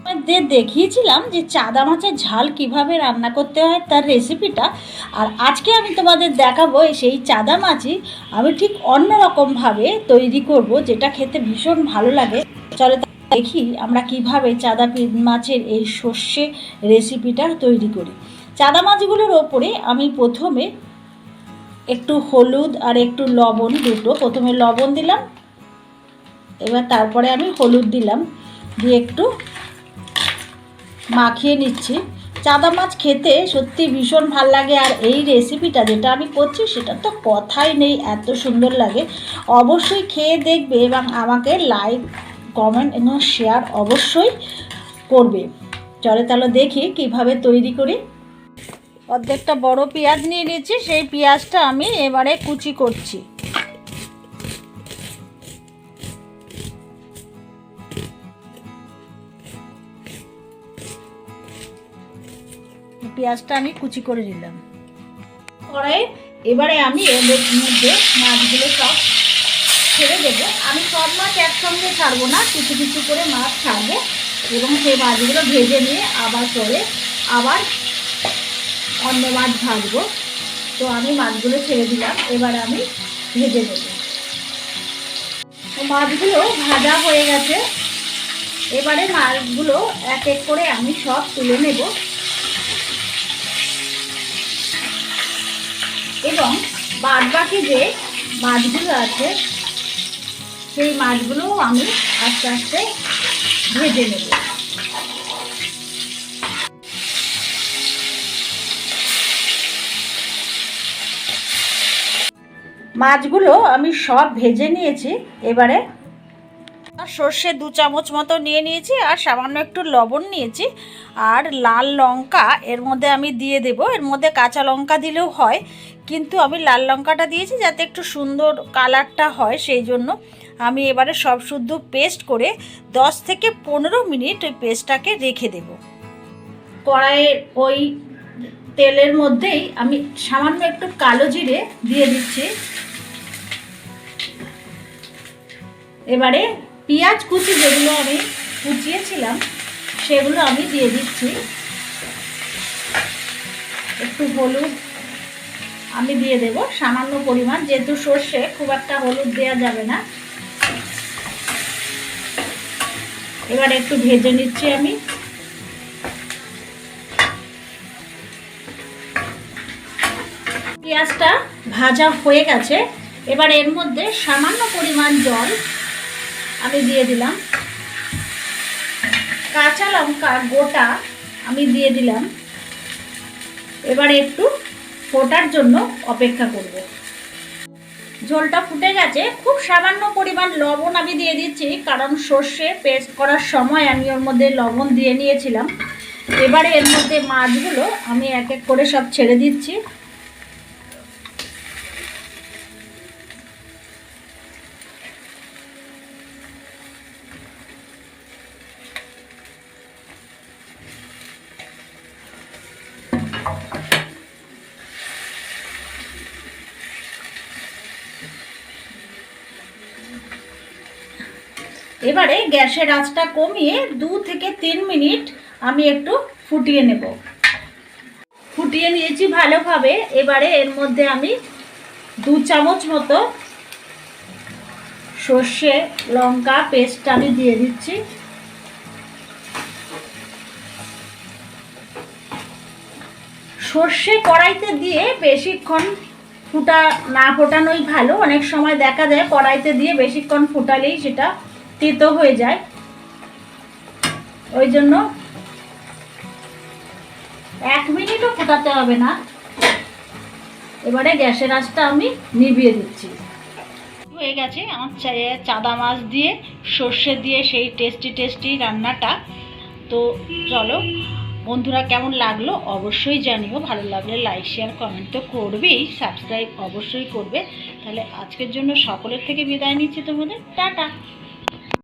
আপনাদের দেখিয়েছিলাম যে চাদা মাছের ঝাল কীভাবে রান্না করতে হয় তার রেসিপিটা আর আজকে আমি তোমাদের দেখাবো সেই চাদা মাছই। আমি ঠিক অন্য রকমভাবে তৈরি করব, যেটা খেতে ভীষণ ভালো লাগে। চলে দেখি আমরা কীভাবে চাদা মাছের এই সর্ষে রেসিপিটা তৈরি করি। চাদা মাছগুলোর ওপরে আমি প্রথমে একটু হলুদ আর একটু লবণ দুটো প্রথমে লবণ দিলাম, এবার তারপরে আমি হলুদ দিলাম। দিয়ে একটু মাখিয়ে নিচ্ছি। চাদা মাছ খেতে সত্যি ভীষণ ভালো লাগে আর এই রেসিপিটা যেটা আমি করছি সেটা তো কথাই নেই, এত সুন্দর লাগে। অবশ্যই খেয়ে দেখবে এবং আমাকে লাইক কমেন্ট এবং শেয়ার অবশ্যই করবে। চলে তাহলে দেখি কীভাবে তৈরি করি। অর্ধেকটা বড় পেঁয়াজ নিয়ে নিয়েছি সেই পেঁয়াজটা আমি এবারে কুচি করছি। পেঁয়াজটা আমি কুচি করে নিলাম। কড়াই এবারে আমি এর মধ্যে মাছগুলো সব ছেড়ে দেবো। আমি সব মাছ একসঙ্গে ছাড়বো না, কিছু কিছু করে মাছ ছাড়বো এবং সেই মাছগুলো ভেজে নিয়ে আবার করে আবার অন্য মাছ ভাজবো। তো আমি মাছগুলো ছেড়ে দিলাম, এবার আমি ভেজে তো মাছগুলো ভাজা হয়ে গেছে। এবারে মাছগুলো এক এক করে আমি সব তুলে নেব। এবং বাদ বাকি যে মাছগুলো আছে, সেই মাছগুলোও আমি আস্তে আস্তে ভেজে নেব। মাছগুলো আমি সব ভেজে নিয়েছি, এবারে সর্ষে দু চামচ মতো নিয়ে নিয়েছি, আর সামান্য একটু লবণ নিয়েছি, আর লাল লঙ্কা এর মধ্যে আমি দিয়ে দেব। এর মধ্যে কাঁচা লঙ্কা দিলেও হয় কিন্তু আমি লাল লঙ্কাটা দিয়েছি যাতে একটু সুন্দর কালারটা হয় সেই জন্য। আমি এবারে সব শুদ্ধ পেস্ট করে 10 থেকে পনেরো মিনিট ওই পেস্টটাকে রেখে দেব। কড়াইয়ের ওই তেলের মধ্যেই আমি সামান্য একটু কালো জিরে দিয়ে দিচ্ছি। এবারে পেঁয়াজ কুচি যেগুলো আমি কুচিয়েছিলাম, সেগুলো আমি দিয়ে দিচ্ছি। একটু হলুদ আমি দিয়ে দেব। সামান্য পরিমাণ, যেহেতু সর্ষে খুব একটা হলুদ দেওয়া যাবে না। এবার একটু ভেজে নিচ্ছি আমি। পেঁয়াজটা ভাজা হয়ে গেছে। এবার এর মধ্যে সামান্য পরিমাণ জল আমি দিয়ে দিলাম। কাঁচা লঙ্কা গোটা আমি দিয়ে দিলাম। এবার একটু ফোটার জন্য অপেক্ষা করব। ঝোলটা ফুটে গেছে, খুব সামান্য পরিমাণ লবণ আমি দিয়ে দিচ্ছি, কারণ সর্ষে পেস্ট করার সময় আমি ওর মধ্যে লবণ দিয়ে নিয়েছিলাম। এবারে এর মধ্যে মাছগুলো আমি এক এক করে সব ছেড়ে দিচ্ছি। এবারে গ্যাসের আঁচটা কমিয়ে দু থেকে তিন মিনিট আমি একটু ফুটিয়ে নেব। ফুটিয়ে নিয়েছি ভালোভাবে। এবারে এর মধ্যে আমি দু চামচ মতো সর্ষে, লঙ্কা পেস্ট আমি দিয়ে দিচ্ছি। সর্ষে কড়াইতে দিয়ে বেশিক্ষণ ফুটা না ফোটানোই ভালো। অনেক সময় দেখা যায় কড়াইতে দিয়ে বেশিক্ষণ ফোটালেই সেটা তেতো হয়ে যায়। ওই জন্য এক মিনিটও ফোটাতে হবে না। এবারে গ্যাসের আঁচটা আমি নিভিয়ে দিচ্ছি। হয়ে গেছে আমার চাদা মাছ দিয়ে, সর্ষে দিয়ে সেই টেস্টি টেস্টি রান্নাটা। তো চলো, বন্ধুরা কেমন লাগল অবশ্যই জানিও। ভালো লাগলে লাইক শেয়ার কমেন্ট তো করবেই সাবস্ক্রাইব অবশ্যই করবে। তাহলে আজকের জন্য সকলের থেকে বিদায় নিচ্ছি তোমাদের। টাটা।